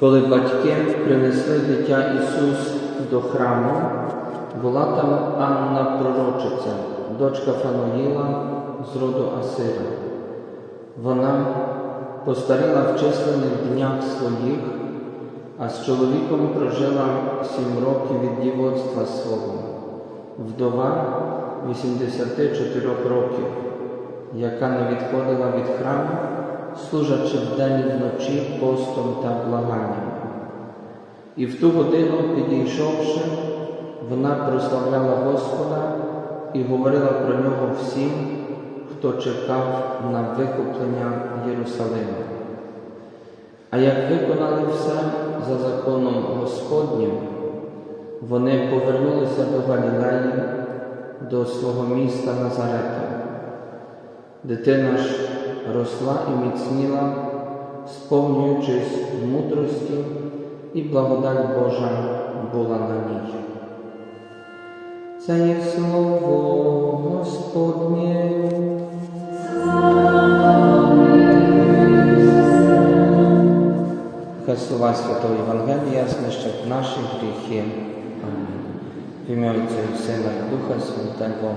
Коли батьки принесли дитя Ісус до храму, була там Анна Пророчиця, дочка Фануїла з роду Асира. Вона постаріла в численних днях своїх, а з чоловіком прожила сім років від дівоцтва свого, вдова 84 років, яка не відходила від храму, служачи вдень і вночі постом та благанням. І в ту годину, підійшовши, вона прославляла Господа і говорила про нього всім, хто чекав на викуплення Єрусалима. А як виконали все за законом Господнім, вони повернулися до Галілеї, до свого міста Назарета. Дитина ж росла і міцніла, сповнюючись мудрості, і благодать Божа була на ній. Це є слово Господнє. Хай слова Святого Євангелія знищать наші гріхи. Амінь. В ім'я Отця і Сина і Духа Святого.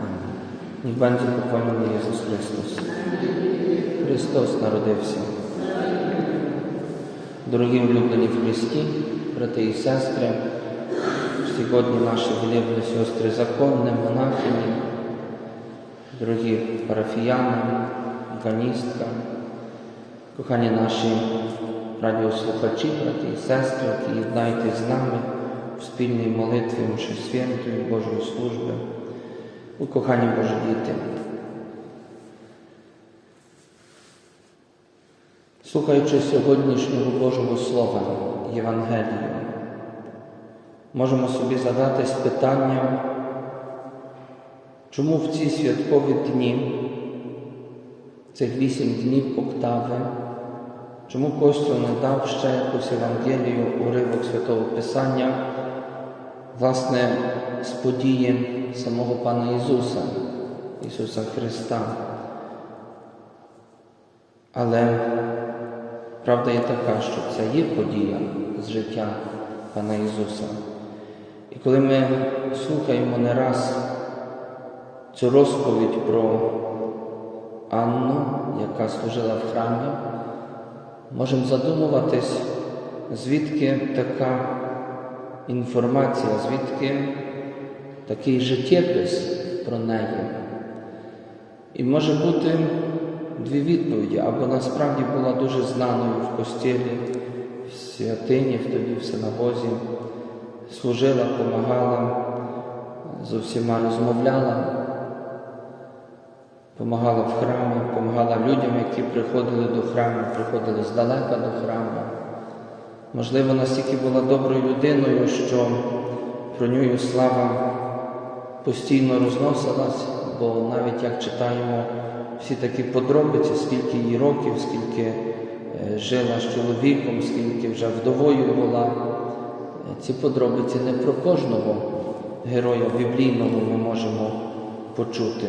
Амінь. Niech będzie pochwalony Jezus Chrystus. Христос народився. Дорогі улюблені в Христі, брати і сестри, сьогодні наші великі сестри законні, монахині, дорогі парафіяни, органістка, кохані наші радіослухачі, брати і сестри, які єднаєтесь з нами в спільній молитві Мши Святої Божої служби, у кохані Божі діти. Слухаючи сьогоднішнього Божого Слова Євангелію, можемо собі задатись питанням, чому в ці святкові дні, цих вісім днів октави, чому Костю не дав ще якусь Євангелію, уривок Святого Писання, власне, з події самого Пана Ісуса, Ісуса Христа. Але правда є така, що це є подія з життя Пана Ісуса. І коли ми слухаємо не раз цю розповідь про Анну, яка служила в храмі, можемо задумуватись, звідки така інформація, звідки такий життєпис про неї. І може бути дві відповіді, або насправді була дуже знаною в костілі, в святині, в тоді в синагозі, служила, допомагала, з усіма розмовляла, допомагала в храмі, допомагала людям, які приходили до храму, приходили здалека до храму. Можливо, настільки була доброю людиною, що про нього слава постійно розносилась, бо навіть як читаємо всі такі подробиці, скільки їй років, скільки жила з чоловіком, скільки вже вдовою була. Ці подробиці не про кожного героя біблійного ми можемо почути.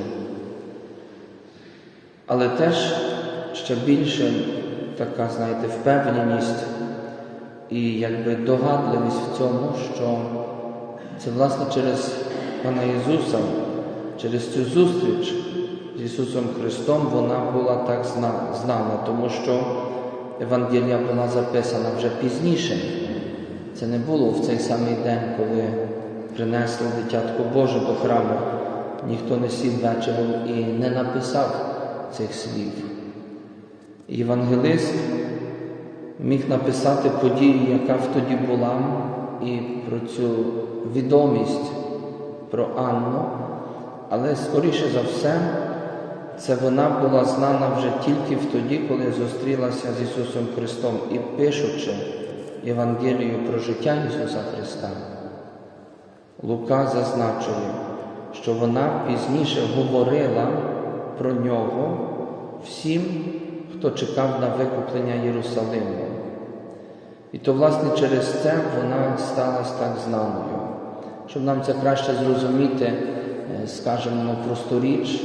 Але теж ще більше така, знаєте, впевненість і якби догадливість в цьому, що це власне через Пана Ісуса, через цю зустріч з Ісусом Христом вона була так знана, тому що Евангелія була записана вже пізніше. Це не було в цей самий день, коли принесли дитятко Боже до храму. Ніхто не сів вечором і не написав цих слів. Євангелист міг написати подію, яка тоді була, і про цю відомість про Анну, але скоріше за все, це вона була знана вже тільки в тоді, коли зустрілася з Ісусом Христом і пишучи Євангелію про життя Ісуса Христа. Лука зазначує, що вона пізніше говорила про нього всім, хто чекав на викуплення Єрусалиму. І то, власне, через це вона сталася так знаною. Щоб нам це краще зрозуміти, е, скажемо ну, просту річ,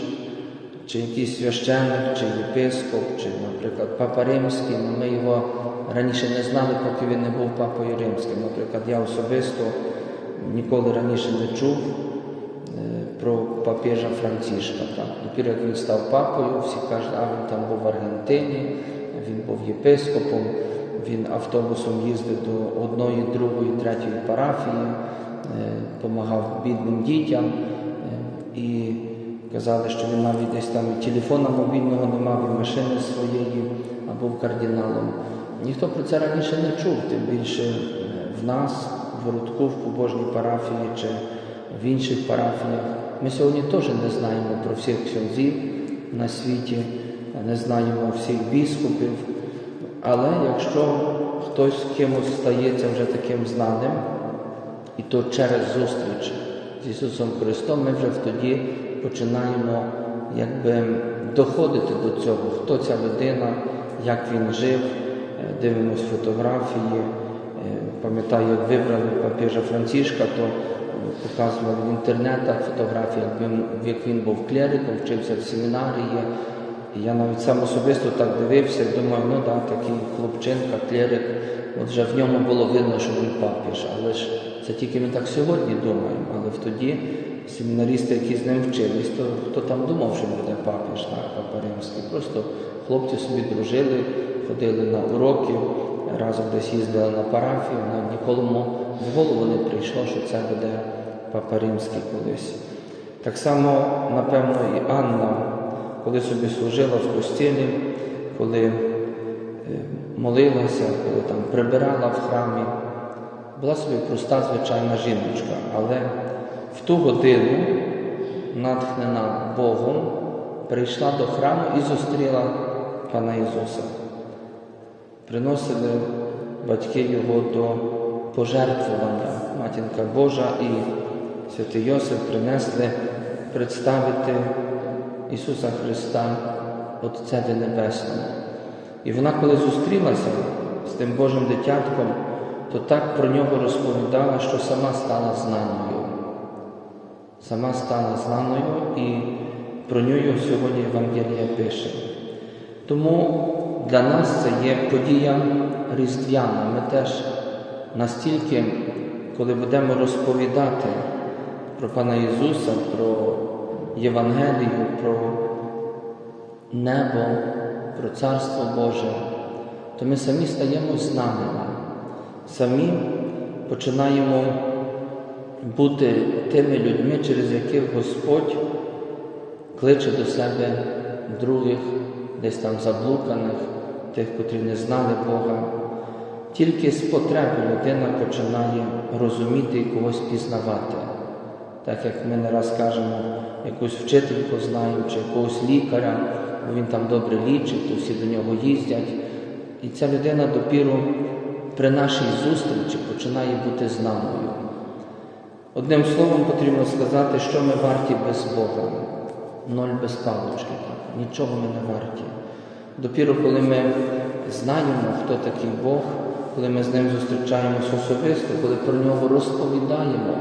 чи якийсь священник, чи єпископ, чи, наприклад, папа Римський, ну, ми його раніше не знали, поки він не був папою римським. Наприклад, я особисто ніколи раніше не чув е, про папіжа Францішка. Допіру, як він став папою, всі кажуть, а він там був в Аргентині, він був єпископом, він автобусом їздив до одної, другої, третьої парафії, допомагав бідним дітям. е, І казали, що він навіть десь там телефона мобільного не мав, і машини своєї, а був кардиналом. Ніхто про це раніше не чув, тим більше е, в нас, в Рудку, в побожній парафії чи в інших парафіях. Ми сьогодні теж не знаємо про всіх ксьонзів на світі, не знаємо всіх біскупів. Але якщо хтось з кимось стається вже таким знаним, і то через зустріч з Ісусом Христом, ми вже тоді починаємо якби доходити до цього, хто ця людина, як він жив, Е, дивимось фотографії. Е, Пам'ятаю, як вибрали папіжа Францішка, то показували в інтернетах фотографії, як він, як він був клериком, вчився в семінарії. Я навіть сам особисто так дивився думаю, ну да, такий хлопчинка, клерик, от вже в ньому було видно, що він папіж. Але ж це тільки ми так сьогодні думаємо. Але в тоді семінарісти, які з ним вчились, то хто там думав, що буде папіж, так, папа римський. Просто хлопці собі дружили, ходили на уроки, разом десь їздили на парафію, але ніколи в голову не прийшло, що це буде папа римський колись. Так само, напевно, і Анна, коли собі служила в костілі, коли е, молилася, коли там прибирала в храмі, була собі проста звичайна жіночка, але в ту годину, натхнена Богом, прийшла до храму і зустріла Пана Ісуса. Приносили батьки його до пожертвування. Матінка Божа і святий Йосип принесли представити Ісуса Христа Отцеві Небесному. І вона, коли зустрілася з тим Божим дитятком, то так про нього розповідала, що сама стала знаною. Сама стала знаною і про нього сьогодні Євангелія пише. Тому для нас це є подія різдвяна. Ми теж настільки, коли будемо розповідати про Пана Ісуса, про Євангелію, про небо, про Царство Боже, то ми самі стаємо знаними, самі починаємо бути тими людьми, через яких Господь кличе до себе других, десь там заблуканих, тих, котрі не знали Бога. Тільки з потреби людина починає розуміти і когось пізнавати. Так як ми не раз кажемо, якусь вчительку знаємо, чи якогось лікаря, бо він там добре лічить, то всі до нього їздять. І ця людина допіру при нашій зустрічі починає бути знаною. Одним словом потрібно сказати, що ми варті без Бога. Ноль без палочки. Нічого ми не варті. Допіру, коли ми знаємо, хто такий Бог, коли ми з ним зустрічаємось особисто, коли про нього розповідаємо,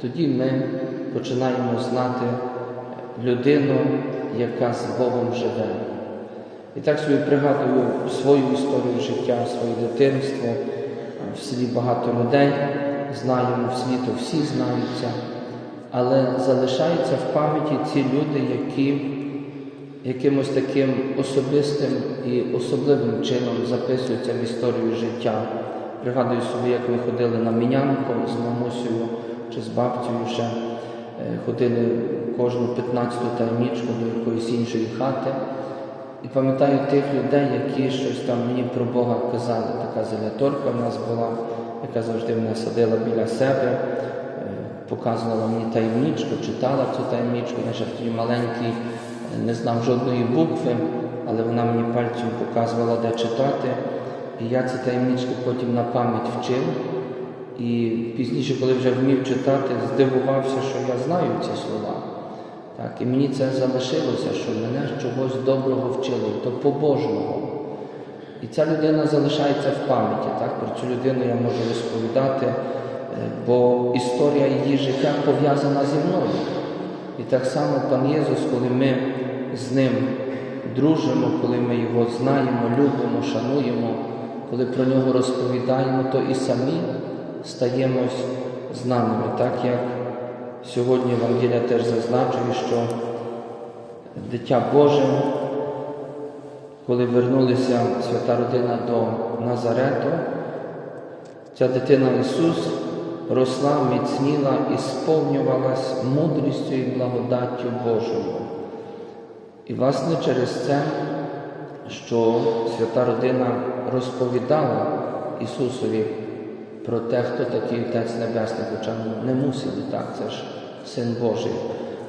тоді ми починаємо знати людину, яка з Богом живе. І так собі пригадую свою історію життя, своє дитинство. В селі багато людей знаємо, в селі то всі знаються, але залишаються в пам'яті ці люди, які якимось таким особистим і особливим чином записуються в історію життя. Пригадую собі, як ми ходили на мінянку з мамусею чи з бабцею ще, е, ходили кожну 15-ту таємничку до якоїсь іншої хати. І пам'ятаю тих людей, які щось там мені про Бога казали. Така зеляторка в нас була, яка завжди мене садила біля себе, е, показувала мені таємничку, читала цю таємничку. Я ще тоді маленький е, не знав жодної букви, але вона мені пальцем показувала, де читати. І я ці таємнички потім на пам'ять вчив. І пізніше, коли вже вмів читати, здивувався, що я знаю ці слова. Так, і мені це залишилося, що мене чогось доброго вчили, то побожного. І ця людина залишається в пам'яті. Так? Про цю людину я можу розповідати, е, бо історія її життя пов'язана зі мною. І так само пан Єсус, коли ми з ним дружимо, коли ми його знаємо, любимо, шануємо, коли про нього розповідаємо, то і самі стаємось знаними, так як сьогодні Евангелія теж зазначує, що дитя Боже, коли вернулися свята родина до Назарету, ця дитина Ісус росла, міцніла і сповнювалась мудрістю і благодаттю Божою. І, власне, через це, що свята родина розповідала Ісусові про те, хто такий Отець Небесний, хоча не мусили так, це ж Син Божий.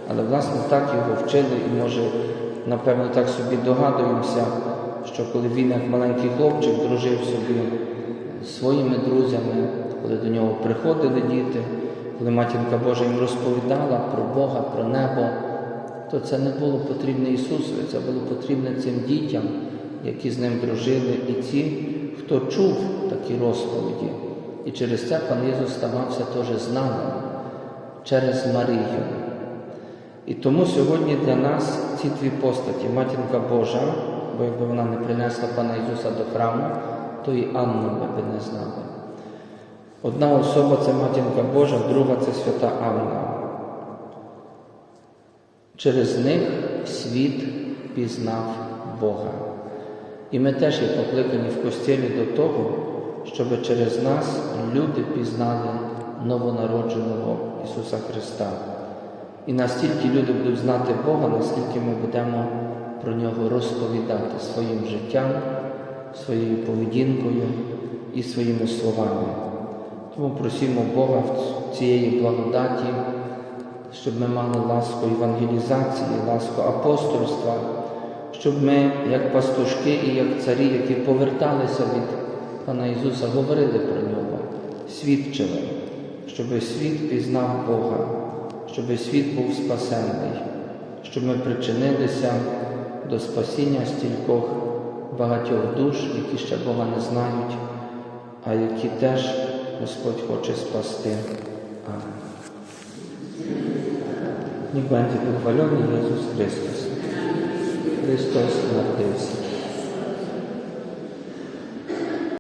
Але, власне, так його вчили і, може, напевно, так собі догадуємося, що коли він, як маленький хлопчик, дружив собі своїми друзями, коли до нього приходили діти, коли матінка Божа їм розповідала про Бога, про небо, то це не було потрібне Ісусові, це було потрібне цим дітям, які з ним дружили, і ті, хто чув такі розповіді. І через це пан Ісус ставався теж знаним через Марію. І тому сьогодні для нас ці дві постаті, матінка Божа, бо якби вона не принесла пана Ісуса до храму, то і Анну ми би не знали. Одна особа це матінка Божа, друга це свята Анна. Через них світ пізнав Бога. І ми теж є покликані в костілі до того, щоб через нас люди пізнали новонародженого Ісуса Христа. І настільки люди будуть знати Бога, наскільки ми будемо про Нього розповідати своїм життям, своєю поведінкою і своїми словами. Тому просимо Бога в цієї благодаті, щоб ми мали ласку евангелізації, ласку апостольства, щоб ми, як пастушки і як царі, які поверталися від Пана Ісуса, говорили про нього, свідчили, щоб світ пізнав Бога, щоб світ був спасенний, щоб ми причинилися до спасіння стількох багатьох душ, які ще Бога не знають, а які теж Господь хоче спасти. Będzie pochwalony Jezus Chrystus. Chrystus narodził się.